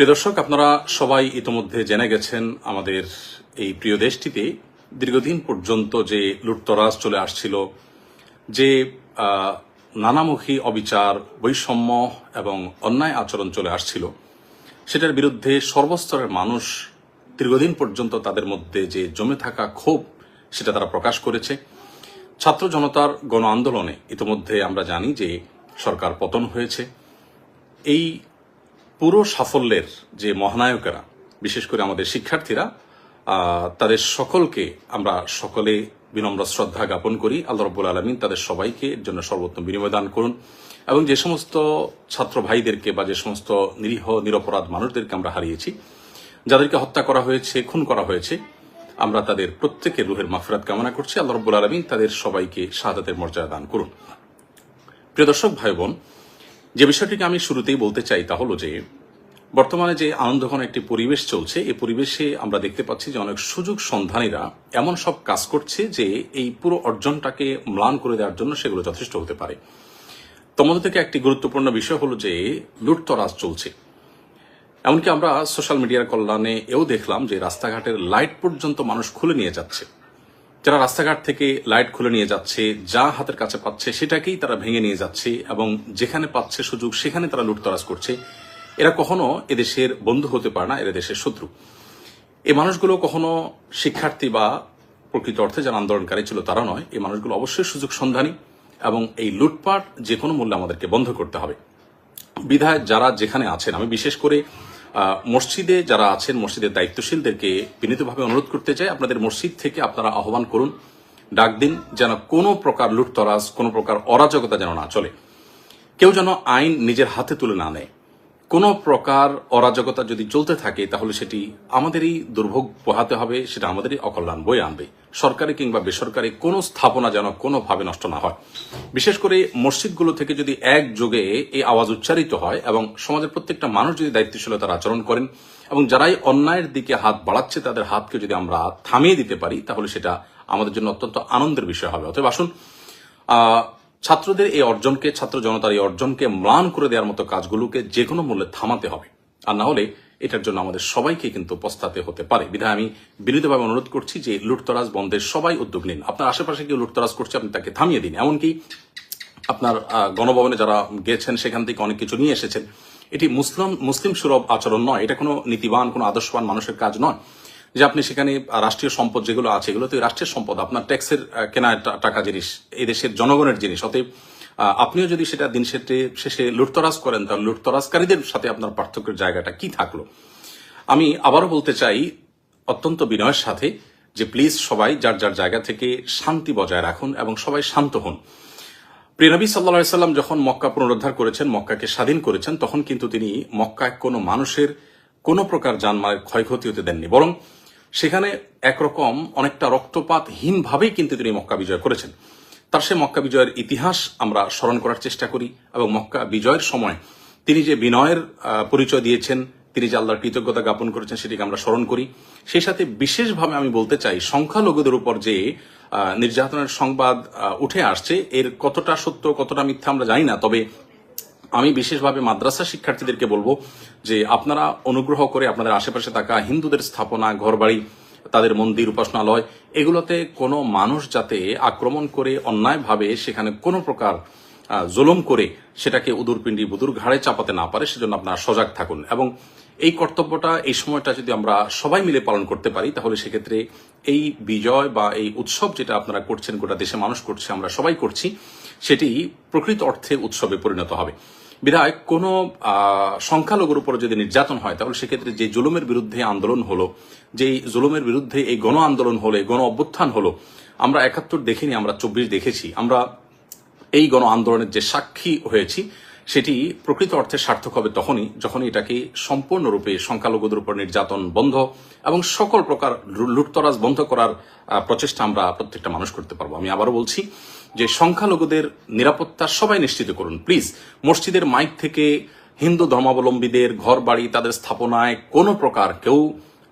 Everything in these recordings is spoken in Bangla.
প্রিয় দর্শক, আপনারা সবাই ইতোমধ্যে জেনে গেছেন আমাদের এই প্রিয় দেশটিতে দীর্ঘদিন পর্যন্ত যে লুটতরাজ চলে আসছিল, যে নানামুখী অবিচার, বৈষম্য এবং অন্যায় আচরণ চলে আসছিল। সেটার বিরুদ্ধে সর্বস্তরের মানুষ দীর্ঘদিন পর্যন্ত তাদের মধ্যে যে জমে থাকা ক্ষোভ, সেটা তারা প্রকাশ করেছে। ছাত্র জনতার গণ আন্দোলনে ইতিমধ্যে আমরা জানি যে সরকার পতন হয়েছে। এই পুরো সাফল্যের যে মহানায়কেরা, বিশেষ করে আমাদের শিক্ষার্থীরা তাদের সকলকে আমরা সকলে বিনম্র শ্রদ্ধা জ্ঞাপন করি। আল্লাহ রব্বুল আলমিন তাদের সবাইকে এর জন্য সর্বোত্তম বিনিময় দান করুন এবং যে সমস্ত ছাত্র ভাইদেরকে বা যে সমস্ত নিরীহ, নিরপরাধ মানুষদেরকে আমরা হারিয়েছি, যাদেরকে হত্যা করা হয়েছে, খুন করা হয়েছে, আমরা তাদের প্রত্যেকের রুহের মাফরাত কামনা করছি। আল্লাহ রব্বুল আলমিন তাদের সবাইকে শাহাদাতের মর্যাদা দান করুন। প্রিয় দর্শক, ভাই বোন যে বিষয়টিকে আমি শুরুতেই বলতে চাই তা হলো যে, বর্তমানে যে আনন্দঘন একটি পরিবেশ চলছে, এই পরিবেশে আমরা দেখতে পাচ্ছি যে অনেক সুযোগ সন্ধানীরা এমন সব কাজ করছে যে এই পুরো অর্জনটাকে ম্লান করে দেওয়ার জন্য সেগুলো যথেষ্ট হতে পারে। তোমাদের থেকে একটি গুরুত্বপূর্ণ বিষয় হলো যে, লুটতরাজ চলছে। এমনকি আমরা সোশ্যাল মিডিয়ার কল্যাণে এও দেখলাম যে রাস্তাঘাটের লাইট পর্যন্ত মানুষ খুলে নিয়ে যাচ্ছে। যারা রাস্তাঘাট থেকে লাইট খুলে নিয়ে যাচ্ছে, যা হাতের কাছে পাচ্ছে, সেটাকেই তারা ভেঙে নিয়ে যাচ্ছে এবং যেখানে পাচ্ছে সুযোগ, সেখানে তারা লুটতরাজ করছে। এরা কখনো এদেশের বন্ধু হতে পারে না, এরা দেশের শত্রু। এই মানুষগুলো কখনো শিক্ষার্থী বা প্রকৃত অর্থে যারা আন্দোলনকারী ছিল তারা নয়। এই মানুষগুলো অবশ্যই সুযোগ সন্ধানী এবং এই লুটপাট যে কোনো মূল্যে আমাদেরকে বন্ধ করতে হবে। বিধায় যারা যেখানে আছেন, আমি বিশেষ করে মসজিদে যারা আছেন, মসজিদের দায়িত্বশীলদেরকে বিনীতভাবে অনুরোধ করতে চাই, আপনাদের মসজিদ থেকে আপনারা আহ্বান করুন। ডাক দিন, যেন কোনো প্রকার লুটতরাজ, কোনো প্রকার অরাজকতা যেন না চলে। কেউ যেন আইন নিজের হাতে তুলে না নেয়। কোনো প্রকার অরাজকতা যদি চলতে থাকে, তাহলে সেটি আমাদেরই দুর্ভোগ পোহাতে হবে, সেটা আমাদেরই অকল্যাণ বয়ে আনবে। সরকারি কিংবা বেসরকারি কোনো স্থাপনা যেন কোনোভাবে নষ্ট না হয়। বিশেষ করে মসজিদগুলো থেকে যদি এক একযোগে এই আওয়াজ উচ্চারিত হয় এবং সমাজের প্রত্যেকটা মানুষ যদি দায়িত্বশীলতার আচরণ করেন এবং যারাই অন্যায়ের দিকে হাত বাড়াচ্ছে, তাদের হাতকে যদি আমরা থামিয়ে দিতে পারি, তাহলে সেটা আমাদের জন্য অত্যন্ত আনন্দের বিষয় হবে। অতএব আসুন ছাত্রদের এই অর্জনকে, ছাত্র জনতার এই অর্জনকে ম্লান করে দেওয়ার মতো কাজগুলোকে যে কোনো মূল্যে থামাতে হবে। আর না হলে এটার জন্য আমাদের সবাইকে কিন্তু পস্তাতে হতে পারে। বিধায় আমি বিনীতভাবে অনুরোধ করছি যে লুটতরাজ বন্ধের সবাই উদ্যোগ নিন। আপনার আশেপাশে কেউ লুটতরাজ করছে, আপনি তাকে থামিয়ে দিন। এমনকি আপনার গণভবনে যারা গেছেন, সেখান থেকে অনেক কিছু নিয়ে এসেছেন। এটি মুসলিম মুসলিম সুলভ আচরণ নয়। এটা কোনো নীতিবান, কোনো আদর্শবান মানুষের কাজ নয়। যে আপনি সেখানে রাষ্ট্রীয় সম্পদ যেগুলো আছে এগুলো তো রাষ্ট্রের সম্পদ, আপনার ট্যাক্সের কেনা টাকা জিনিস, এই দেশের জনগণের জিনিস, অতএব আপনিও যদি সেটা দিন শেষে শেষে লুটতরাজ করেন, তাহলে লুটতরাজকারীদের সাথে আপনার পার্থক্যের জায়গাটা কি থাকল? আমি আবারও বলতে চাই, অত্যন্ত বিনয়ের সাথে, যে প্লিজ সবাই যার যার জায়গা থেকে শান্তি বজায় রাখুন এবং সবাই শান্ত হন। প্রিয়নবী সাল্লা সাল্লাম যখন মক্কা পুনরুদ্ধার করেছেন, মক্কাকে স্বাধীন করেছেন, তখন কিন্তু তিনি মক্কায় কোনো মানুষের কোনো প্রকার জানমালের ক্ষয়ক্ষতি হতে দেননি, বরং সেখানে একরকম অনেকটা রক্তপাতহীনভাবেই কিন্তু তিনি মক্কা বিজয় করেছেন। তার সে মক্কা বিজয়ের ইতিহাস আমরা স্মরণ করার চেষ্টা করি এবং মক্কা বিজয়ের সময় তিনি যে বিনয়ের পরিচয় দিয়েছেন, তিনি যে আল্লাহর কৃতজ্ঞতা জ্ঞাপন করেছেন সেটিকে আমরা স্মরণ করি। সেই সাথে বিশেষভাবে আমি বলতে চাই, সংখ্যালঘুদের উপর যে নির্যাতনের সংবাদ উঠে আসছে, এর কতটা সত্য, কতটা মিথ্যা আমরা জানি না, তবে আমি বিশেষভাবে মাদ্রাসা শিক্ষার্থীদেরকে বলব যে আপনারা অনুগ্রহ করে আপনাদের আশেপাশে থাকা হিন্দুদের স্থাপনা, ঘরবাড়ি, তাদের মন্দির, উপাসনালয়, এগুলোতে কোনো মানুষ যাতে আক্রমণ করে, অন্যায়ভাবে সেখানে কোনো প্রকার জুলুম করে সেটাকে উদুরপিণ্ডি বুদুর ঘাড়ে চাপাতে না পারে, সেজন্য আপনারা সজাগ থাকুন। এবং এই কর্তব্যটা, এই সময়টা যদি আমরা সবাই মিলে পালন করতে পারি, তাহলে সেক্ষেত্রে এই বিজয় বা এই উৎসব যেটা আপনারা করছেন, গোটা দেশে মানুষ করছে, আমরা সবাই করছি, সেটি প্রকৃত অর্থে উৎসবে পরিণত হবে। বিধায় কোনো সংখ্যালঘুর উপর যদি নির্যাতন হয়, তাহলে সেক্ষেত্রে যে জুলুমের বিরুদ্ধে আন্দোলন হলো, যেই জুলুমের বিরুদ্ধে এই গণ আন্দোলন হলো, এই গণ অভ্যুত্থান হলো, আমরা একাত্তর দেখিনি, আমরা চব্বিশ দেখেছি। আমরা এই গণ আন্দোলনের যে সাক্ষী হয়েছি সেটি প্রকৃত অর্থে সার্থক হবে তখনই যখন এটাকে সম্পূর্ণরূপে সংখ্যালঘুদের উপর নির্যাতন বন্ধ এবং সকল প্রকার লুটতরাজ বন্ধ করার প্রচেষ্টা আমরা প্রত্যেকটা মানুষ করতে পারব। আমি আবারও বলছি যে সংখ্যালঘুদের নিরাপত্তা সবাই নিশ্চিত করুন। প্লিজ, মসজিদের মাইক থেকে হিন্দু ধর্মাবলম্বীদের ঘর বাড়ি তাদের স্থাপনায় কোনো প্রকার কেউ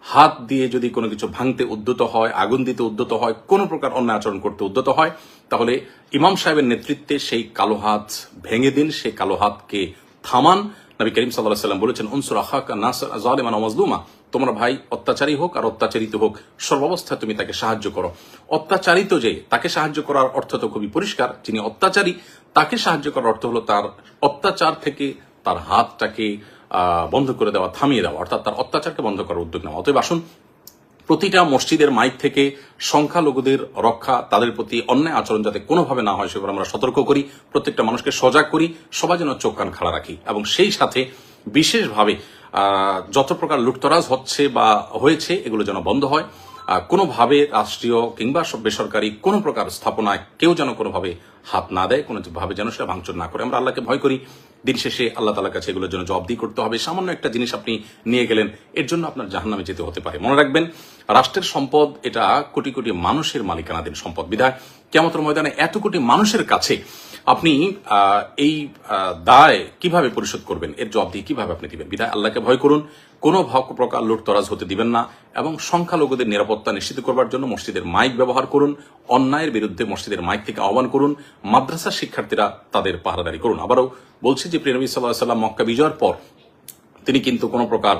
হাত দিয়ে যদি কোনো কিছু ভাঙতে উদ্যত হয়, আগুন দিতে উদ্যত হয়, কোনো প্রকার অন্য আচরণ করতে উদ্যত হয় তাহলে ইমাম সাহেবের নেতৃত্বে সেই কালো হাত ভেঙে দিন, সেই কালো হাতকে থামান। নবী করিম সাল্লাহ সাল্লাম বলেছেন, উনসুর আহাকা নাসর জালেমান মজলুমা। তোমার ভাই অত্যাচারী হোক আর অত্যাচারিত হোক সর্বাবস্থায় তুমি তাকে সাহায্য করো। অত্যাচারিত যে, তাকে সাহায্য করার অর্থ তো খুবই পরিষ্কার। যিনি অত্যাচারী, তাকে সাহায্য করার অর্থ হলো তার অত্যাচার থেকে তার হাতটাকে বন্ধ করে দেওয়া, থামিয়ে দেওয়া। অর্থাৎ তার অত্যাচারকে বন্ধ করার উদ্যোগ নেওয়া। অতএব আসুন প্রতিটা মসজিদের মাইক থেকে সংখ্যালঘুদের রক্ষা, তাদের প্রতি অন্যায় আচরণ যাতে কোনোভাবে না হয়, সেগুলো আমরা সতর্ক করি, প্রত্যেকটা মানুষকে সজাগ করি সবাই যেন চোখ কান খাড়া রাখি। এবং সেই সাথে বিশেষভাবে যত প্রকার লুটতরাজ হচ্ছে বা হয়েছে, এগুলো যেন বন্ধ হয়। কোনোভাবে রাষ্ট্রীয় কিংবা বেসরকারি কোনো প্রকার স্থাপনায় কেউ যেন কোনোভাবে হাত না দেয়, কোনোভাবে যেন সেটা ভাঙচুর না করে। আমরা আল্লাহকে ভয় করি। দিন শেষে আল্লাহ তালার কাছে এগুলোর জন্য জবাবদি করতে হবে। সামান্য একটা জিনিস আপনি নিয়ে গেলেন, এর জন্য আপনার জাহান্নামে যেতে হতে পারে। মনে রাখবেন, রাষ্ট্রের সম্পদ এটা কোটি কোটি মানুষের মালিকানাধীন সম্পদ। বিধায় কেমতর ময়দানে এত কোটি মানুষের কাছে আপনি এই দায় কীভাবে পরিশোধ করবেন? এর জবাবদি কীভাবে আপনি দিবেন? বিধায় আল্লাহকে ভয় করুন। কোনো প্রকার লুটতরাজ হতে দিবেন না এবং সংখ্যালঘুদের নিরাপত্তা নিশ্চিত করবার জন্য মসজিদের মাইক ব্যবহার করুন, অন্যায়ের বিরুদ্ধে মসজিদের মাইক থেকে আহ্বান করুন মাদ্রাসা শিক্ষার্থীরা তাদের পাহারাদারি করুন। আবারও বলছি যে প্রিয় নবী সাল্লাহ সাল্লাম মক্কা বিজয়ের পর তিনি কিন্তু কোনো প্রকার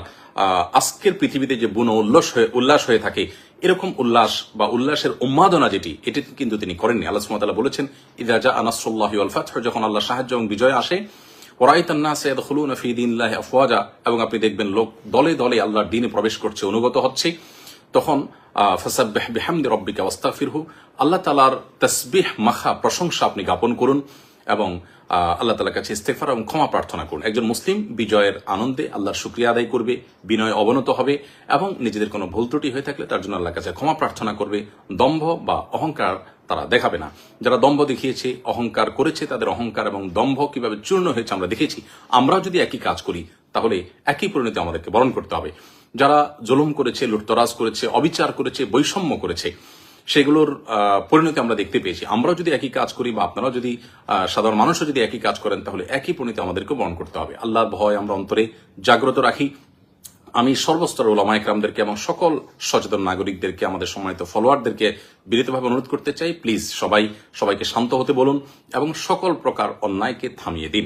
আজকের পৃথিবীতে যে বুনো উল্লাস হয়ে উল্লাস হয়ে থাকে, এরকম উল্লাস বা উল্লাসের উন্মাদনা যেটি, এটি কিন্তু তিনি করেননি। আল্লাহ সুমতাল্লাহ বলেছেন ইদাজা আনাসুল্লাহ আল ফাতহ, যখন আল্লাহ সাহায্য এবং বিজয় আসে এবং আপনি দেখবেন লোক দলে দলে আল্লাহর দিনে প্রবেশ করছে, অনুগত হচ্ছে। তখন ফসাব্বাহ বিহামদি রব্বিকা আল্লাহ তাআলার তাসবিহ, মাখা, প্রশংসা আপনি জ্ঞাপন করুন এবং আল্লাহ তালার কাছে ইস্তেফার এবং ক্ষমা প্রার্থনা করুন। একজন মুসলিম বিজয়ের আনন্দে আল্লাহর শুক্রিয়া আদায় করবে, বিনয় অবনত হবে এবং নিজেদের কোনো ভুল ত্রুটি হয়ে থাকলে তার জন্য আল্লাহর কাছে ক্ষমা প্রার্থনা করবে। দম্ভ বা অহংকার তারা দেখাবে না। যারা দম্ভ দেখিয়েছে, অহংকার করেছে, তাদের অহংকার এবং দম্ভ কীভাবে চূর্ণ হয়েছে আমরা দেখেছি। আমরাও যদি একই কাজ করি, তাহলে একই পরিণতি আমাদেরকে বরণ করতে হবে। যারা জুলুম করেছে, লুটতরাজ করেছে, অবিচার করেছে, বৈষম্য করেছে, সেগুলোর পরিণতি আমরা দেখতে পেয়েছি। আমরাও যদি একই কাজ করি বা আপনারাও যদি সাধারণ মানুষও যদি একই কাজ করেন, তাহলে একই পরিণতি আমাদেরকে বরণ করতে হবে। আল্লাহর ভয় আমরা অন্তরে জাগ্রত রাখি। আমি সর্বস্তর ওলামা একরামদেরকে এবং সকল সচেতন নাগরিকদেরকে, আমাদের সম্মানিত ফলোয়ারদেরকে বিনীতভাবে অনুরোধ করতে চাই। প্লিজ সবাই সবাইকে শান্ত হতে বলুন এবং সকল প্রকার অন্যায়কে থামিয়ে দিন।